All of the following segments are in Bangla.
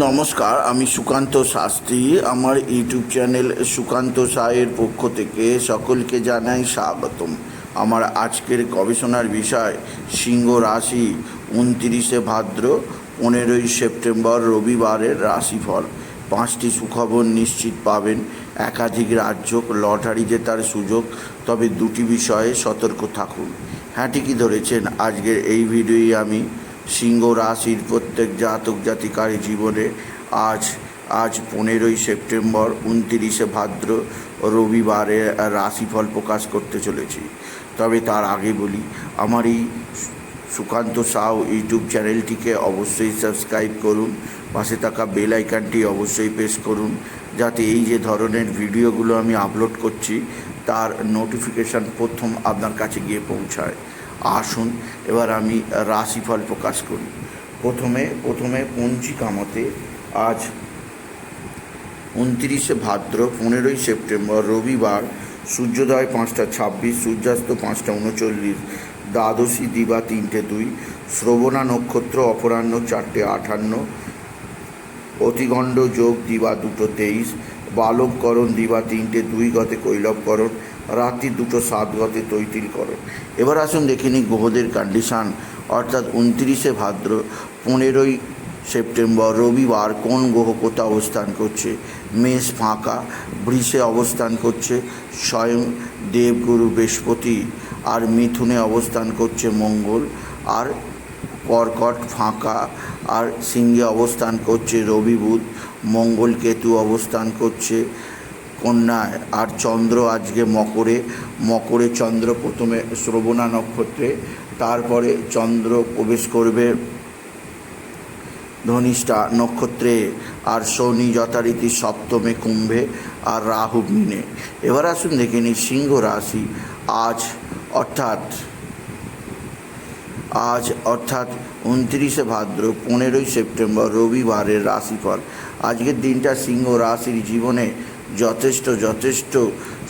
নমস্কার, আমি সুকান্ত শাস্ত্রী। আমার ইউটিউব চ্যানেল সুকান্ত সায়ের পক্ষ থেকে সকলকে জানাই স্বাগতম। আমার আজকের গবেষণার বিষয়, সিংহ রাশি, উনতিরিশে ভাদ্র, পনেরোই সেপ্টেম্বর, রবিবারের রাশিফল। পাঁচটি সুখবর নিশ্চিত পাবেন। একাধিক রাজ্য লটারি জেতার সুযোগ, তবে দুটি বিষয়ে সতর্ক থাকুন। হ্যাঁ ঠিকই ধরেছেন। আজকের এই ভিডিওই আমি সিংহ রাশির প্রত্যেক জাতক জাতিকারী জীবনে আজ আজ পনেরোই সেপ্টেম্বর, উনতিরিশে ভাদ্র, রবিবারে রাশিফল প্রকাশ করতে চলেছি। তবে তার আগে বলি, আমার এই সুকান্ত সাউ ইউটিউব চ্যানেলটিকে অবশ্যই সাবস্ক্রাইব করুন, পাশে থাকা বেল আইকনটি অবশ্যই প্রেস করুন, যাতে এই যে ধরনের ভিডিওগুলো আমি আপলোড করছি, তার নোটিফিকেশান প্রথম আপনার কাছে গিয়ে পৌঁছায়। আসুন, এবার আমি রাশিফল প্রকাশ করি। প্রথমে প্রথমে পঞ্চিকা মতে আজ উনত্রিশে ভাদ্র, পনেরোই সেপ্টেম্বর, রবিবার, সূর্যোদয় পাঁচটা ছাব্বিশ, সূর্যাস্ত পাঁচটা উনচল্লিশ, দ্বাদশী দিবা তিনটে দুই, শ্রবণা নক্ষত্র অপরাহ্ন চারটে আটান্ন অতিগণ্ড যোগ দিবা দুটো তেইশ বালবকরণ দিবা তিনটে দুই, গতে কৈলবকরণ রাত্রি দুটো সাত গতে তৈতিলকরণ এবার আসুন দেখে নিই গ্রহদের কন্ডিশান অর্থাৎ উনত্রিশে ভাদ্র, পনেরোই সেপ্টেম্বর, রবিবার কোন গ্রহ কোথা অবস্থান করছে? মেষ ফাঁকা, বৃষে অবস্থান করছে, স্বয়ং দেবগুরু বৃহস্পতি, আর মিথুনে অবস্থান করছে মঙ্গল, আর কর্কট ফাঁকা, আর সিংহে অবস্থান করছে রবি বুধ, মঙ্গল কেতু অবস্থান করছে কন্যায় আর চন্দ্র আজকে মকরে মকরে চন্দ্র প্রথমে শ্রবণা নক্ষত্রে, তারপরে চন্দ্র প্রবেশ করবে ধনিষ্ঠা নক্ষত্রে, আর শনি যথারীতি সপ্তমে কুম্ভে, আর রাহু মিনে। এবার আসুন দেখে নিই সিংহ রাশি। আজ অর্থাৎ আজ অর্থাৎ উনত্রিশে ভাদ্র, পনেরোই সেপ্টেম্বর, রবিবারের রাশিফল। আজকের দিনটা সিংহ রাশির জীবনে যথেষ্ট যথেষ্ট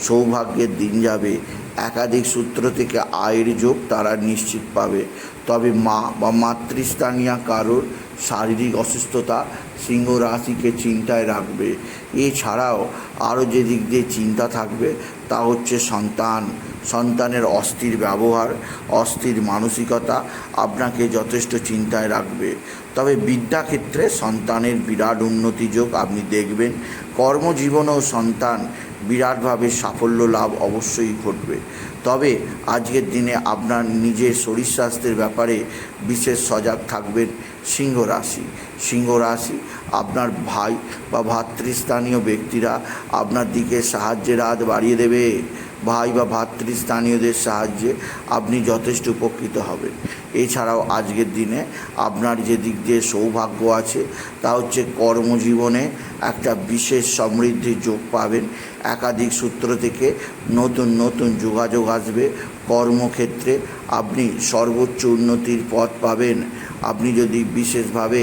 সৌভাগ্যের দিন যাবে। একাধিক সূত্র থেকে আয়ের যোগ তারা নিশ্চিত পাবে। তবে মা বা মাতৃস্থানীয় কারোর শারীরিক অসুস্থতা সিংহ রাশিকে চিন্তায় রাখবে। এছাড়াও আরও যে দিক দিয়ে চিন্তা থাকবে তা হচ্ছে সন্তান। সন্তানের অস্থির ব্যবহার, অস্থির মানসিকতা আপনাকে যথেষ্ট চিন্তায় রাখবে। তবে বিদ্যাক্ষেত্রে সন্তানের বিরাট উন্নতি যোগ আপনি দেখবেন। কর্মজীবনেও সন্তান বিরাটভাবে সাফল্য লাভ অবশ্যই ঘটবে। তবে আজকের দিনে আপনার নিজের শরীর স্বাস্থ্যের ব্যাপারে বিশেষ সজাগ থাকবেন সিংহ রাশি। সিংহ রাশি, আপনার ভাই বা ভাতৃস্থানীয় ব্যক্তিরা আপনার দিকে সাহায্যের হাত বাড়িয়ে দেবে। ভাই বা ভাতৃস্থানীয়দের সাহায্যে আপনি যথেষ্ট উপকৃত হবেন। এছাড়াও আজকের দিনে আপনার যে দিক দিয়ে সৌভাগ্য আছে, তা হচ্ছে কর্মজীবনে একটা বিশেষ সমৃদ্ধির যোগ পাবেন। একাধিক সূত্র থেকে নতুন নতুন যোগাযোগ আসবে। কর্মক্ষেত্রে আপনি সর্বোচ্চ উন্নতির পথ পাবেন। আপনি যদি বিশেষভাবে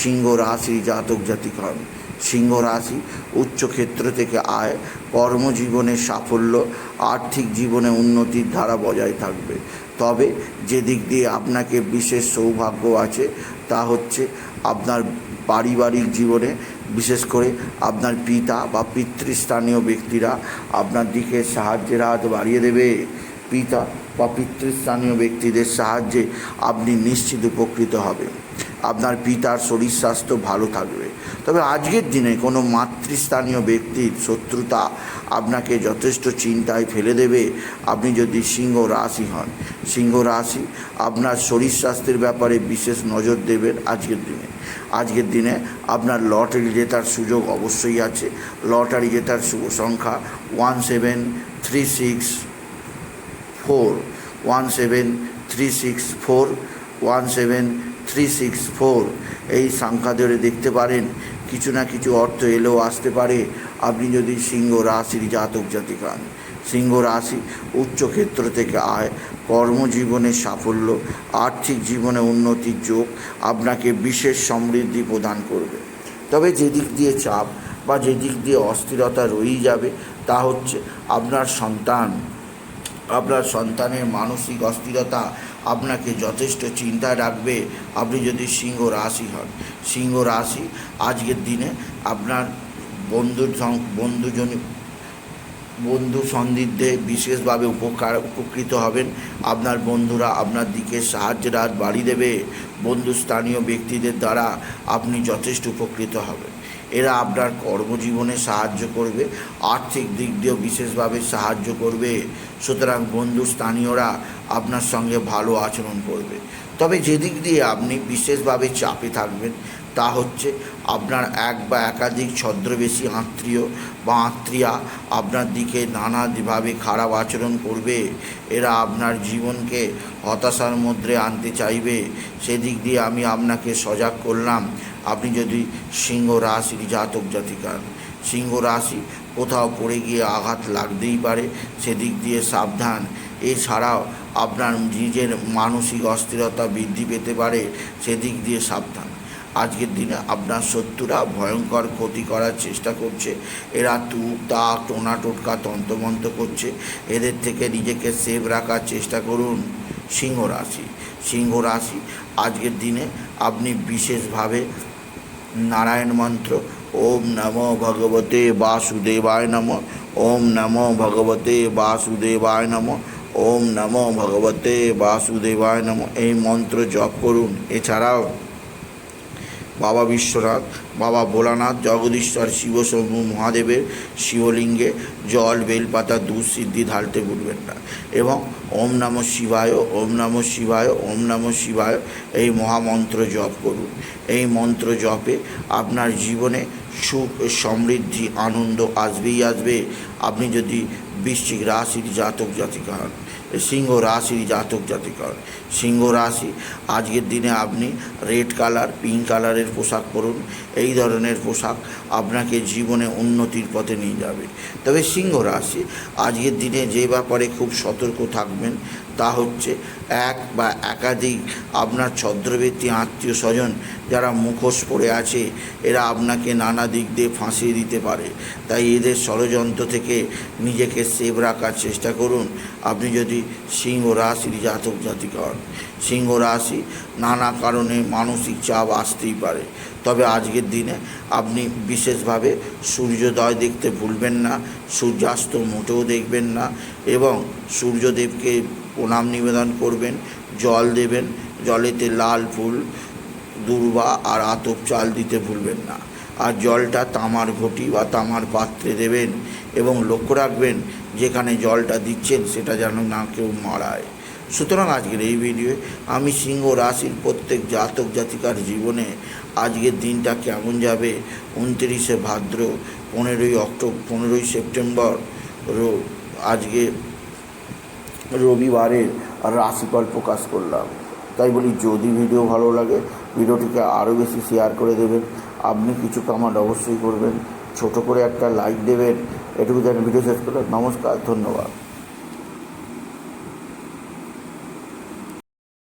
সিংহ রাশি জাতক জাতিক হন সিংহ রাশি উচ্চ ক্ষেত্র থেকে আয়, কর্মজীবনে সাফল্য, আর্থিক জীবনে উন্নতির ধারা বজায় থাকবে। তবে যে দিক দিয়ে আপনাকে বিশেষ সৌভাগ্য আছে, তা হচ্ছে আপনার পারিবারিক জীবনে, বিশেষ করে আপনার পিতা বা পিতৃস্থানীয় ব্যক্তিরা আপনার দিকে সাহায্যের হাত বাড়িয়ে দেবে। পিতা বা পিতৃস্থানীয় ব্যক্তিদের সাহায্যে আপনি নিশ্চিত উপকৃত হবেন। আপনার পিতার শরীর স্বাস্থ্য ভালো থাকবে। তবে আজকের দিনে কোনো মাতৃস্থানীয় ব্যক্তির শত্রুতা আপনাকে যথেষ্ট চিন্তায় ফেলে দেবে। আপনি যদি সিংহ রাশি হন, সিংহ রাশি আপনার শরীর স্বাস্থ্যের ব্যাপারে বিশেষ নজর দেবেন আজকের দিনে। আজকের দিনে আপনার লটারি জেতার সুযোগ অবশ্যই আছে। লটারি জেতার শুভ সংখ্যা one seven three six four, one seven three six four, one seven three six four এই সংখ্যা ধরে দেখতে পারেন, কিছু না কিছু অর্থ এলেও আসতে পারে। আপনি যদি সিংহ রাশির জাতক জাতিক হন, সিংহ রাশি উচ্চ ক্ষেত্র থেকে আয়, কর্মজীবনে সাফল্য, আর্থিক জীবনে উন্নতির যোগ আপনাকে বিশেষ সমৃদ্ধি প্রদান করবে। তবে যে দিক দিয়ে চাপ বা যে দিক দিয়ে অস্থিরতা রয়েই যাবে, তা হচ্ছে আপনার সন্তান। আপনার সন্তানের মানসিক অস্থিরতা আপনাকে যথেষ্ট চিন্তা রাখবে। আপনি যদি সিংহ রাশি হন, সিংহ রাশি আজকের দিনে আপনার বন্ধুর সং- বন্ধুজন, বন্ধু সন্দিগ্ধে বিশেষভাবে উপকার, উপকৃত হবেন। আপনার বন্ধুরা আপনার দিকে সাহায্যের হাত বাড়িয়ে দেবে। বন্ধু স্থানীয় ব্যক্তিদের দ্বারা আপনি যথেষ্ট উপকৃত হবেন। এরা আপনার কর্মজীবনে সাহায্য করবে, আর্থিক দিক দিয়েও বিশেষভাবে সাহায্য করবে। সুতরাং বন্ধু স্থানীয়রা আপনার সঙ্গে ভালো আচরণ করবে। তবে যেদিক দিয়ে আপনি বিশেষভাবে চাপে থাকবেন, তা হচ্ছে আপনার এক বা একাধিক ছদ্মবেশী আত্মীয় বা আত্মীয়া আপনার দিকে নানাভাবে খারাপ আচরণ করবে। এরা আপনার জীবনকে হতাশার মধ্যে আনতে চাইবে। সেদিক দিয়ে আমি আপনাকে সজাগ করলাম। আপনি যদি সিংহ রাশির জাতক জাতিকার, সিংহ রাশি কোথাও পড়ে গিয়ে আঘাত লাগতেই পারে, সেদিক দিয়ে সাবধান। এছাড়াও আপনার নিজের মানসিক অস্থিরতা বৃদ্ধি পেতে পারে, সেদিক দিয়ে সাবধান। আজকের দিনে আপনার শত্রুরা ভয়ঙ্কর ক্ষতি করার চেষ্টা করছে। এরা তুক, তাক, টোনা, টোটকা, তন্ত্রমন্ত্র করছে। এদের থেকে নিজেকে সেভ রাখার চেষ্টা করুন সিংহ রাশি। সিংহ রাশি, আজকের দিনে আপনি বিশেষভাবে নারায়ণ মন্ত্র। ওম নমো ভগবতে বাসুদেবায় নম। ওম নমো ভগবতে বাসুদেবায় নম। ওম নমো ভগবতে বাসুদেবায় নম। এই মন্ত্র জপ করুন। এছাড়াও বাবা বিশ্বনাথ, বাবা ভোলানাথ, জগদীশ্বর শিবশম্ভু মহাদেবের শিবলিঙ্গে জল, বেলপাতা, দুধ সিদ্ধি ঢালতে ভুলবেন না। এবং ওম নম শিবায়, ওম নম শিবায়, ওম নম শিবায় এই মহামন্ত্র জপ করুন। এই মন্ত্র জপে আপনার জীবনে সুখ, সমৃদ্ধি, আনন্দ আসবেই আসবে। আপনি যদি বৃশ্চিক রাশির জাতক জাতিকা হন সিংহ রাশির জাতক জাতিকা হন সিংহ রাশি, আজকের দিনে আপনি রেড কালার, পিঙ্ক কালারের পোশাক পরুন, এই ধরনের পোশাক আপনাকে জীবনে উন্নতির পথে নিয়ে যাবে। তবে সিংহ রাশি, আজকের দিনে যে ব্যাপারে খুব সতর্ক থাকবেন তা হচ্ছে এক বা একাধিক আপনার ছদ্রবর্তী আত্মীয় স্বজন যারা মুখোশ পড়ে আছে, এরা আপনাকে নানা দিক দিয়ে ফাঁসিয়ে দিতে পারে। তাই এদের ষড়যন্ত্র থেকে নিজেকে সেভ রাখার চেষ্টা করুন। আপনি যদি সিংহ রাশির জাতক জাতিকা হন, সিংহ রাশি নানা কারণে মানসিক চাপ আসতেই পারে। তবে আজকের দিনে আপনি বিশেষভাবে সূর্যোদয় দেখতে ভুলবেন না, সূর্যাস্ত মোটেও দেখবেন না এবং সূর্যদেবকে প্রণাম নিবেদন করবেন, জল দেবেন, জলেতে লাল ফুল, দুর্বা আর আতপ চাল দিতে ভুলবেন না। আর জলটা তামার ঘটি বা তামার পাত্রে দেবেন এবং লক্ষ্য রাখবেন যেখানে জলটা দিচ্ছেন সেটা যেন না কেউ মারায়। সুতরাং আজকের এই ভিডিওয়ে আমি সিংহ রাশির প্রত্যেক জাতক জাতিকার জীবনে আজকের দিনটা কেমন যাবে? উনত্রিশে ভাদ্র, পনেরোই অক্টোবর, পনেরোই সেপ্টেম্বর আজকে রবিবারের রাশিফল প্রকাশ করলাম। তাই বলি যদি ভিডিও ভালো লাগে, ভিডিওটিকে আরও বেশি শেয়ার করে দেবেন। আপনি কিছু কমেন্ট অবশ্যই করবেন। ছোট করে একটা লাইক দেবেন। এটুকু যেন ভিডিও শেষ করে নমস্কার, ধন্যবাদ।